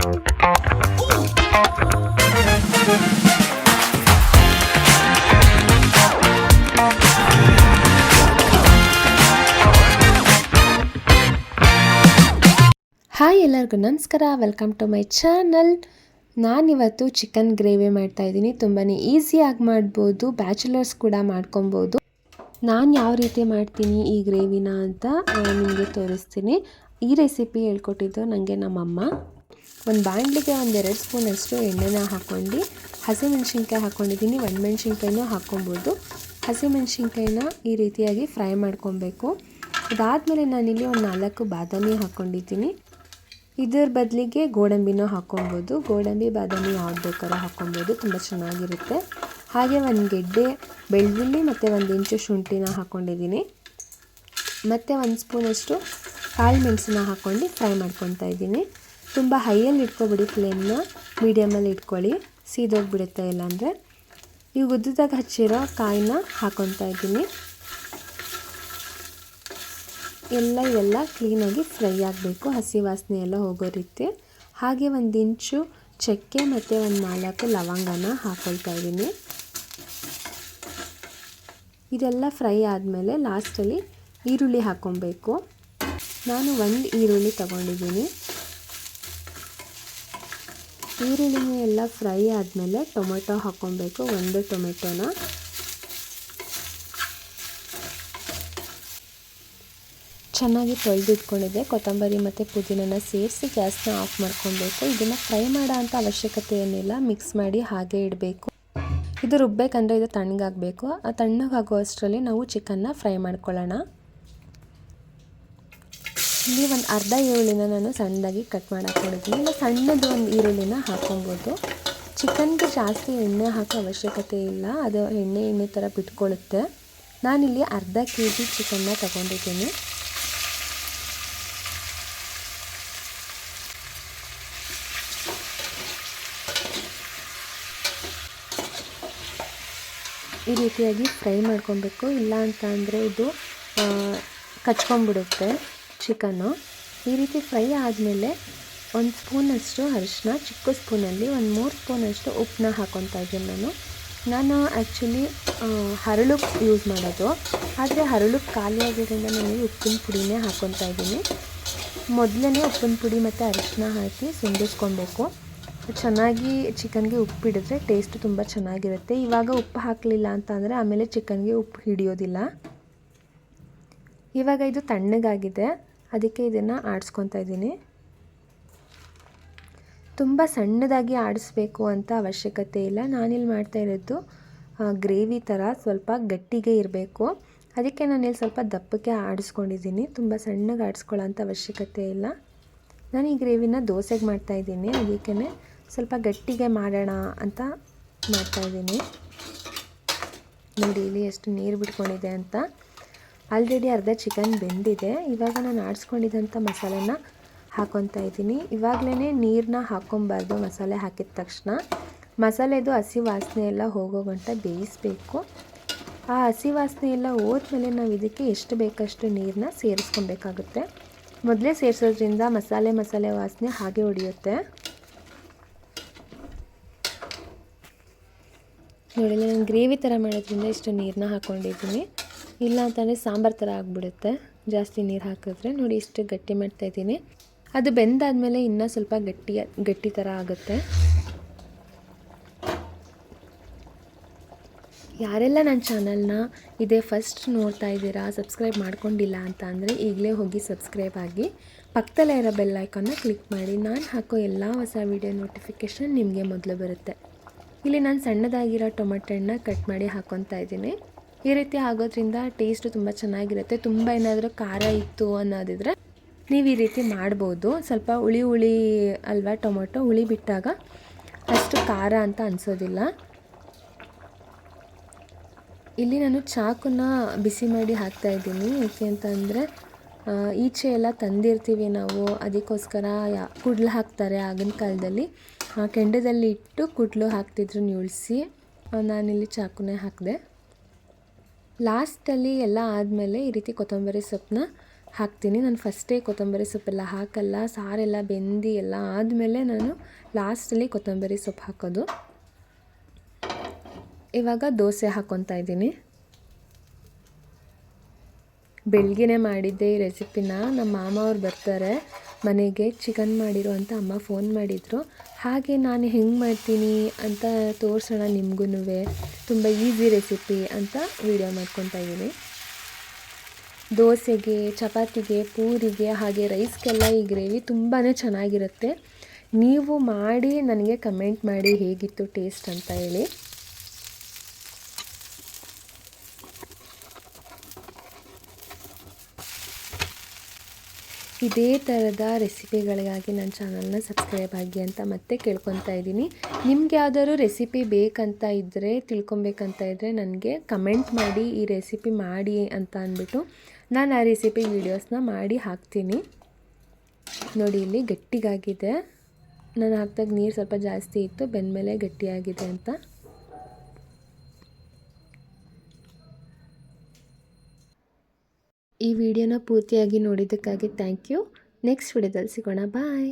Hi ಎಲ್ಲರಿಗೂ ನಮಸ್ಕಾರ welcome to my channel ನಾನಿವತ್ತು ಚಿಕನ್ ಗ್ರೇವಿ ಮಾಡ್ತಾ ಇದ್ದೀನಿ. ತುಂಬಾ ಈಸಿಯಾಗಿ ಮಾಡ್ಬೋದು ಬ್ಯಾಚುಲರ್ಸ್ ಕೂಡ ಮಾಡ್ಕೊಬೋದು. ನಾನು ಯಾವ ರೀತಿ ಮಾಡ್ತೀನಿ ಈ ಗ್ರೇವಿನ ಅಂತ ನಿಮಗೆ ತೋರಿಸ್ತೀನಿ. ಈ ರೆಸಿಪಿ ಹೇಳ್ಕೊಟ್ಟಿದ್ದು ನನಗೆ ನಮ್ಮಮ್ಮ. ಒಂದು ಬಾಣಲಿಗೆ ಒಂದು ಎರಡು ಸ್ಪೂನಷ್ಟು ಎಣ್ಣೆನ ಹಾಕ್ಕೊಂಡು ಹಸಿಮೆಣ್ಸಿನ್ಕಾಯಿ ಹಾಕ್ಕೊಂಡಿದ್ದೀನಿ ಒಣಮೆಣ್ಸಿನ್ಕಾಯಿನೂ ಹಾಕ್ಕೊಬೋದು. ಹಸಿಮೆಣ್ಸಿನ್ಕಾಯಿನ ಈ ರೀತಿಯಾಗಿ ಫ್ರೈ ಮಾಡ್ಕೊಬೇಕು. ಅದಾದಮೇಲೆ ನಾನಿಲ್ಲಿ ಒಂದು ನಾಲ್ಕು ಬಾದಾಮಿ ಹಾಕ್ಕೊಂಡಿದ್ದೀನಿ ಇದರ ಬದಲಿಗೆ ಗೋಡಂಬಿನೂ ಹಾಕ್ಕೊಬೋದು. ಗೋಡಂಬಿ, ಬಾದಾಮಿ ಯಾವ್ದು ಬೇಕಾದ್ರೂ ಹಾಕ್ಕೊಬೋದು. ತುಂಬ ಚೆನ್ನಾಗಿರುತ್ತೆ. ಹಾಗೆ ಒಂದು ಗೆಡ್ಡೆ, ಬೆಳ್ಳುಳ್ಳಿ ಮತ್ತು ಒಂದು ಇಂಚು ಶುಂಠಿನ ಹಾಕ್ಕೊಂಡಿದ್ದೀನಿ ಮತ್ತು ಒಂದು ಸ್ಪೂನಷ್ಟು ಕಾಳು ಮೆಣಸಿನ ಹಾಕ್ಕೊಂಡು ಫ್ರೈ ಮಾಡ್ಕೊತಾ ಇದ್ದೀನಿ. ತುಂಬ ಹೈಯಲ್ಲಿ ಇಟ್ಕೊಬಿಡಿ ಫ್ಲೇಮ್ನ, ಮೀಡಿಯಮಲ್ಲಿ ಇಟ್ಕೊಳ್ಳಿ. ಸೀದೋಗ್ಬಿಡುತ್ತೆ ಇಲ್ಲಾಂದರೆ. ಈ ಉದ್ದದಾಗ ಹಚ್ಚಿರೋ ಕಾಯಿನ ಹಾಕೊತಾ ಇದ್ದೀನಿ. ಎಲ್ಲ ಇವೆಲ್ಲ ಕ್ಲೀನಾಗಿ ಫ್ರೈ ಆಗಬೇಕು. ಹಸಿ ವಾಸನೆ ಎಲ್ಲ ಹೋಗೋ ರೀತಿ. ಹಾಗೆ ಒಂದು ಇಂಚು ಚಕ್ಕೆ ಮತ್ತು ಒಂದು ನಾಲ್ಕು ಲವಂಗನ ಹಾಕ್ಕೊಳ್ತಾ ಇದ್ದೀನಿ. ಇದೆಲ್ಲ ಫ್ರೈ ಆದಮೇಲೆ ಲಾಸ್ಟಲ್ಲಿ ಈರುಳ್ಳಿ ಹಾಕ್ಕೊಬೇಕು ನಾನು ಒಂದು ಈರುಳ್ಳಿ ತಗೊಂಡಿದ್ದೀನಿ. ಈರುಳ್ಳಿನ ಎಲ್ಲ ಫ್ರೈ ಆದಮೇಲೆ ಟೊಮೆಟೊ ಹಾಕ್ಕೊಬೇಕು, ಒಂದು ಟೊಮೆಟೊನ. ಚೆನ್ನಾಗಿ ತೊಳೆದಿಟ್ಕೊಂಡಿದ್ದೆ. ಕೊತ್ತಂಬರಿ ಮತ್ತು ಪುದೀನನ ಸೇರಿಸಿ ಗ್ಯಾಸ್ನ ಆಫ್ ಮಾಡ್ಕೊಬೇಕು. ಇದನ್ನು ಫ್ರೈ ಮಾಡೋ ಅಂಥ ಅವಶ್ಯಕತೆ ಏನಿಲ್ಲ, ಮಿಕ್ಸ್ ಮಾಡಿ ಹಾಗೆ ಇಡಬೇಕು. ಇದು ರುಬ್ಬೇಕಂದ್ರೆ ಇದು ತಣ್ಣಗಾಗಬೇಕು. ಆ ತಣ್ಣಗಾಗೋ ಅಷ್ಟರಲ್ಲಿ ನಾವು ಚಿಕನ್ನ ಫ್ರೈ ಮಾಡ್ಕೊಳ್ಳೋಣ. ಇಲ್ಲಿ ಒಂದು ಅರ್ಧ ಈರುಳ್ಳಿನ ನಾನು ಸಣ್ಣದಾಗಿ ಕಟ್ ಮಾಡಿ ಹಾಕ್ಕೊಂಡಿದ್ದೀನಿ ಇಲ್ಲ ಸಣ್ಣದು ಒಂದು ಈರುಳ್ಳಿನ ಹಾಕ್ಕೊಬೋದು. ಚಿಕನ್ಗೆ ಜಾಸ್ತಿ ಎಣ್ಣೆ ಹಾಕೋ ಅವಶ್ಯಕತೆ ಇಲ್ಲ. ಅದು ಎಣ್ಣೆ ಎಣ್ಣೆ ಥರ ಬಿಟ್ಕೊಳ್ಳುತ್ತೆ ನಾನಿಲ್ಲಿ ಅರ್ಧ ಕೆ ಜಿ ಚಿಕನ್ನ ತಗೊಂಡಿದ್ದೀನಿ. ಈ ರೀತಿಯಾಗಿ ಫ್ರೈ ಮಾಡ್ಕೊಬೇಕು. ಇಲ್ಲ ಅಂತ ಅಂದರೆ ಇದು ಕಚ್ಕೊಂಡ್ಬಿಡುತ್ತೆ. ಚಿಕನ್ನು ಈ ರೀತಿ ಫ್ರೈ ಆದಮೇಲೆ ಒಂದು ಸ್ಪೂನಷ್ಟು ಅರಿಶಿನ, ಚಿಕ್ಕ ಸ್ಪೂನಲ್ಲಿ ಒಂದು ಮೂರು ಸ್ಪೂನಷ್ಟು ಉಪ್ಪನ್ನ ಹಾಕ್ಕೊತಾ ಇದ್ದೀನಿ ನಾನು. ನಾನು ಆ್ಯಕ್ಚುಲಿ ಹರಳು ಯೂಸ್ ಮಾಡೋದು. ಆದರೆ ಹರಳು ಖಾಲಿ ಆಗಿರೋದ್ರಿಂದ ನಾನು ಉಪ್ಪಿನ ಪುಡಿನೇ ಹಾಕ್ಕೊತಾ ಇದ್ದೀನಿ. ಮೊದಲೇ ಉಪ್ಪಿನ ಪುಡಿ ಮತ್ತು ಅರಿಶಿನ ಹಾಕಿ ಸುಂದಿಸ್ಕೊಬೇಕು ಚೆನ್ನಾಗಿ ಚಿಕನ್ಗೆ ಉಪ್ಪು ಹಿಡಿದ್ರೆ ಟೇಸ್ಟ್ ತುಂಬ ಚೆನ್ನಾಗಿರುತ್ತೆ. ಇವಾಗ ಉಪ್ಪು ಹಾಕಲಿಲ್ಲ ಅಂತ ಅಂದರೆ ಆಮೇಲೆ ಚಿಕನ್ಗೆ ಉಪ್ಪು ಹಿಡಿಯೋದಿಲ್ಲ. ಇವಾಗ ಇದು ತಣ್ಣಗಾಗಿದೆ. ಅದಕ್ಕೆ ಇದನ್ನು ಆಡಿಸ್ಕೊತಾ ಇದ್ದೀನಿ. ತುಂಬ ಸಣ್ಣದಾಗಿ ಆಡಿಸ್ಬೇಕು ಅಂತ ಅವಶ್ಯಕತೆ ಇಲ್ಲ. ನಾನಿಲ್ಲಿ ಮಾಡ್ತಾ ಇರೋದು ಗ್ರೇವಿ ಥರ ಸ್ವಲ್ಪ ಗಟ್ಟಿಗೆ ಇರಬೇಕು. ಅದಕ್ಕೆ ನಾನಿಲ್ಲಿ ಸ್ವಲ್ಪ ದಪ್ಪಕ್ಕೆ ಆಡಿಸ್ಕೊಂಡಿದ್ದೀನಿ. ತುಂಬ ಸಣ್ಣಗೆ ಆಡಿಸ್ಕೊಳ್ಳೋ ಅಂಥ ಅವಶ್ಯಕತೆ ಇಲ್ಲ. ನಾನು ಈ ಗ್ರೇವಿನ ದೋಸೆಗೆ ಮಾಡ್ತಾ ಇದ್ದೀನಿ. ಅದಕ್ಕೆ ಸ್ವಲ್ಪ ಗಟ್ಟಿಗೆ ಮಾಡೋಣ ಅಂತ ಮಾಡ್ತಾಯಿದ್ದೀನಿ ನೋಡಿ, ಇಲ್ಲಿ ಎಷ್ಟು ನೀರು ಬಿಟ್ಕೊಂಡಿದೆ ಅಂತ. ಆಲ್ರೆಡಿ ಅರ್ಧ ಚಿಕನ್ ಬೆಂದಿದೆ. ಇವಾಗ ನಾನು ಆಡಿಸ್ಕೊಂಡಿದ್ದಂಥ ಮಸಾಲೆನ ಹಾಕೊತಾ ಇದ್ದೀನಿ. ಇವಾಗಲೇ ನೀರನ್ನ ಹಾಕ್ಕೊಬಾರ್ದು ಮಸಾಲೆ ಹಾಕಿದ ತಕ್ಷಣ. ಮಸಾಲೆದು ಹಸಿ ವಾಸನೆ ಎಲ್ಲ ಹೋಗೋ ಗಂಟ ಬೇಯಿಸಬೇಕು. ಆ ಹಸಿ ವಾಸನೆ ಎಲ್ಲ ಹೋದ್ಮೇಲೆ ನಾವು ಇದಕ್ಕೆ ಎಷ್ಟು ಬೇಕಷ್ಟು ನೀರನ್ನ ಸೇರಿಸ್ಕೊಬೇಕಾಗುತ್ತೆ. ಮೊದಲೇ ಸೇರಿಸೋದ್ರಿಂದ ಮಸಾಲೆ ಮಸಾಲೆ ವಾಸನೆ ಹಾಗೆ ಹೊಡೆಯುತ್ತೆ ನೋಡಿ ನಾನು ಗ್ರೇವಿ ಥರ ಮಾಡೋದ್ರಿಂದ ಇಷ್ಟು ನೀರನ್ನ ಹಾಕ್ಕೊಂಡಿದ್ದೀನಿ ಇಲ್ಲ ಅಂತಂದರೆ ಸಾಂಬಾರು ಥರ ಆಗಿಬಿಡುತ್ತೆ. ಜಾಸ್ತಿ ನೀರು ಹಾಕಿದ್ರೆ. ನೋಡಿ ಇಷ್ಟು ಗಟ್ಟಿ ಮಾಡ್ತಾಯಿದ್ದೀನಿ ಅದು ಬೆಂದಾದಮೇಲೆ ಇನ್ನೂ ಸ್ವಲ್ಪ ಗಟ್ಟಿ ಗಟ್ಟಿ ಥರ ಆಗುತ್ತೆ. ಯಾರೆಲ್ಲ ನನ್ನ ಚಾನಲ್ನ ಇದೇ ಫಸ್ಟ್ ನೋಡ್ತಾ ಇದ್ದೀರಾ, ಸಬ್ಸ್ಕ್ರೈಬ್ ಮಾಡ್ಕೊಂಡಿಲ್ಲ ಅಂತ ಅಂದರೆ ಈಗಲೇ ಹೋಗಿ ಸಬ್ಸ್ಕ್ರೈಬ್ ಆಗಿ. ಪಕ್ಕದಲ್ಲೇ ಇರೋ ಬೆಲ್ಲೈಕನ್ನ ಕ್ಲಿಕ್ ಮಾಡಿ. ನಾನು ಹಾಕೋ ಎಲ್ಲ ಹೊಸ ವೀಡಿಯೋ ನೋಟಿಫಿಕೇಷನ್ ನಿಮಗೆ ಮೊದಲು ಬರುತ್ತೆ. ಇಲ್ಲಿ ನಾನು ಸಣ್ಣದಾಗಿರೋ ಟೊಮೆಟೊ ಹಣ್ಣನ್ನ ಕಟ್ ಮಾಡಿ ಹಾಕ್ಕೊತಾ ಇದ್ದೀನಿ. ಈ ರೀತಿ ಆಗೋದ್ರಿಂದ ಟೇಸ್ಟು ತುಂಬ ಚೆನ್ನಾಗಿರುತ್ತೆ. ತುಂಬ ಏನಾದರೂ ಖಾರ ಇತ್ತು ಅನ್ನೋದಿದ್ರೆ ನೀವು ಈ ರೀತಿ ಮಾಡ್ಬೋದು. ಸ್ವಲ್ಪ ಹುಳಿ ಹುಳಿ ಅಲ್ವಾ ಟೊಮೊಟೊ? ಹುಳಿ ಬಿಟ್ಟಾಗ ಅಷ್ಟು ಖಾರ ಅಂತ ಅನಿಸೋದಿಲ್ಲ. ಇಲ್ಲಿ ನಾನು ಚಾಕುನ ಬಿಸಿ ಮಾಡಿ ಹಾಕ್ತಾ ಇದ್ದೀನಿ. ಏಕೆ ಅಂತಂದರೆ ಈಚೆ ಎಲ್ಲ ತಂದಿರ್ತೀವಿ ನಾವು. ಅದಕ್ಕೋಸ್ಕರ ಕುಡ್ಲು ಹಾಕ್ತಾರೆ ಆಗಿನ ಕಾಲದಲ್ಲಿ. ಕೆಂಡದಲ್ಲಿ ಇಟ್ಟು ಕುಡ್ಲು ಹಾಕ್ತಿದ್ರು ಉಳಿಸಿ ನಾನಿಲ್ಲಿ ಚಾಕುನೇ ಹಾಕಿದೆ. ಲಾಸ್ಟಲ್ಲಿ ಎಲ್ಲ ಆದಮೇಲೆ ಈ ರೀತಿ ಕೊತ್ತಂಬರಿ ಸೊಪ್ಪನ್ನ ಹಾಕ್ತೀನಿ. ನಾನು ಫಸ್ಟೇ ಕೊತ್ತಂಬರಿ ಸೊಪ್ಪೆಲ್ಲ ಹಾಕಲ್ಲ, ಸಾರೆಲ್ಲ ಬೆಂದಿ ಎಲ್ಲ ಆದಮೇಲೆ ನಾನು ಲಾಸ್ಟಲ್ಲಿ ಕೊತ್ತಂಬರಿ ಸೊಪ್ಪು ಹಾಕೋದು. ಇವಾಗ ದೋಸೆ ಹಾಕ್ಕೊತಾ ಇದ್ದೀನಿ. ಬೆಳಗ್ಗೆನೇ ಮಾಡಿದ್ದೆ ಈ ರೆಸಿಪಿನ. ನಮ್ಮ ಮಾಮ ಅವ್ರು ಬರ್ತಾರೆ ಮನೆಗೆ. ಚಿಕನ್ ಮಾಡಿರೋ ಅಂತ ಅಮ್ಮ ಫೋನ್ ಮಾಡಿದರು. ಹಾಗೆ ನಾನು ಹೆಂಗೆ ಮಾಡ್ತೀನಿ ಅಂತ ತೋರಿಸೋಣ ನಿಮಗೂ ತುಂಬ ಈಸಿ ರೆಸಿಪಿ ಅಂತ ವಿಡಿಯೋ ಮಾಡ್ಕೊತಾ ಇದ್ದೀನಿ. ದೋಸೆಗೆ, ಚಪಾತಿಗೆ, ಪೂರಿಗೆ ಹಾಗೆ ರೈಸ್ಗೆಲ್ಲ ಈ ಗ್ರೇವಿ ತುಂಬಾ ಚೆನ್ನಾಗಿರುತ್ತೆ. ನೀವು ಮಾಡಿ ನನಗೆ ಕಮೆಂಟ್ ಮಾಡಿ ಹೇಗಿತ್ತು ಟೇಸ್ಟ್ ಅಂತ ಹೇಳಿ. ಇದೇ ಥರದ ರೆಸಿಪಿಗಳಿಗಾಗಿ ನನ್ನ ಚಾನಲ್ನ ಸಬ್ಸ್ಕ್ರೈಬ್ ಆಗಿ ಅಂತ ಮತ್ತೆ ಕೇಳ್ಕೊತಾ ಇದ್ದೀನಿ. ನಿಮ್ಗೆ ಯಾವುದಾದ್ರು ರೆಸಿಪಿ ಬೇಕಂತ ಇದ್ದರೆ ತಿಳ್ಕೊಬೇಕಂತ ಇದ್ದರೆ ನನಗೆ ಕಮೆಂಟ್ ಮಾಡಿ, ಈ ರೆಸಿಪಿ ಮಾಡಿ ಅಂತ ಅಂದ್ಬಿಟ್ಟು ನಾನು ಆ ರೆಸಿಪಿ ವೀಡಿಯೋಸ್ನ ಮಾಡಿ ಹಾಕ್ತೀನಿ. ನೋಡಿ, ಇಲ್ಲಿ ಗಟ್ಟಿಗಾಗಿದೆ. ನಾನು ಹಾಕ್ದಾಗ ನೀರು ಸ್ವಲ್ಪ ಜಾಸ್ತಿ ಇತ್ತು, ಬೆಂದಮೇಲೆ ಗಟ್ಟಿಯಾಗಿದೆ ಅಂತ. ಈ ವಿಡಿಯೋನ ಪೂರ್ತಿಯಾಗಿ ನೋಡಿದ್ದಕ್ಕಾಗಿ ಥ್ಯಾಂಕ್ ಯು ನೆಕ್ಸ್ಟ್ ವಿಡಿಯೋದಲ್ಲಿ ಸಿಗೋಣ. ಬಾಯ್